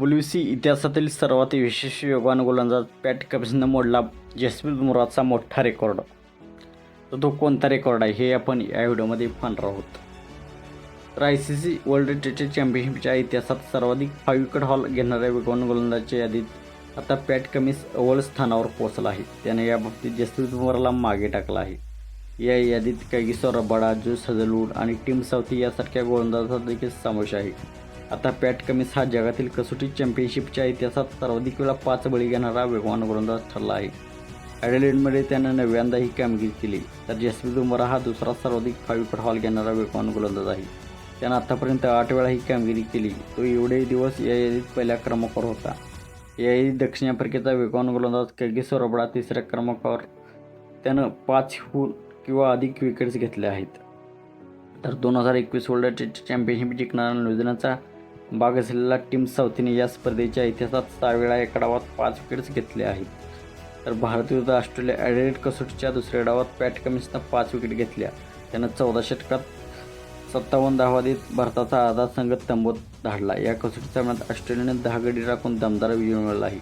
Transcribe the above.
W इतिहासातील सर्वात यशस्वी वेगवान गोलंदाज पॅट कमिन्सनं मोडला जसप्रीत बुमराचा मोठा रेकॉर्ड. तर तो कोणता रेकॉर्ड आहे हे आपण या व्हिडिओमध्ये पाहणार आहोत. तर I C C world T चॅम्पियनशिपच्या इतिहासात सर्वाधिक फाईव्ह विकेट हॉल घेणाऱ्या वेगवान गोलंदाजच्या यादीत आता पॅट कमिन्स अव्वल स्थानावर पोहोचला आहे. त्याने याबाबतीत जसप्रीत बुमराला मागे टाकला आहे. या यादीत कैगिसो रबाडा जो हजलवूड आणि टीम सावथी यासारख्या गोलंदाजांचा देखील समावेश आहे. आता पॅट कमिन्स हा जगातील कसोटी चॅम्पियनशिपच्या इतिहासात सर्वाधिक वेळा पाच बळी घेणारा वेगवान गोलंदाज ठरला आहे. ॲडलेडमध्ये त्यानं नव्यांदा ही कामगिरी केली तर जसप्रीत बुमराह हा दुसरा सर्वाधिक फाईव्ह हॉल घेणारा वेगवान गोलंदाज आहे. त्यानं आतापर्यंत आठ वेळा ही कामगिरी केली तो एवढे दिवस या यादीत पहिल्या क्रमांकावर होता. या यादीत दक्षिण आफ्रिकेचा वेगवान गोलंदाज कैगिसो रबडा तिसऱ्या क्रमांकावर त्यानं पाचहून किंवा अधिक विकेट्स घेतल्या आहेत. तर दोन हजार एकवीस वर्ल्ड टेस्ट चॅम्पियनशिप जिंकणारा न्यूझीलंडचा भाग असलेला टीम साऊथीने या स्पर्धेच्या इतिहासात सहा वेळा एका डावात पाच विकेट्स घेतले आहेत. तर भारत विरुद्ध ऑस्ट्रेलिया ॲडिलेड कसोटीच्या दुसऱ्या डावात पॅट कमिन्सनं पाच विकेट घेतल्या. त्यानं चौदा षटकात सत्तावन्न धावा देत भारताचा आधा संघ तंबूत धाडला. या कसोटी सामन्यात ऑस्ट्रेलियाने दहा गडी राखून दमदार विजय मिळवला आहे.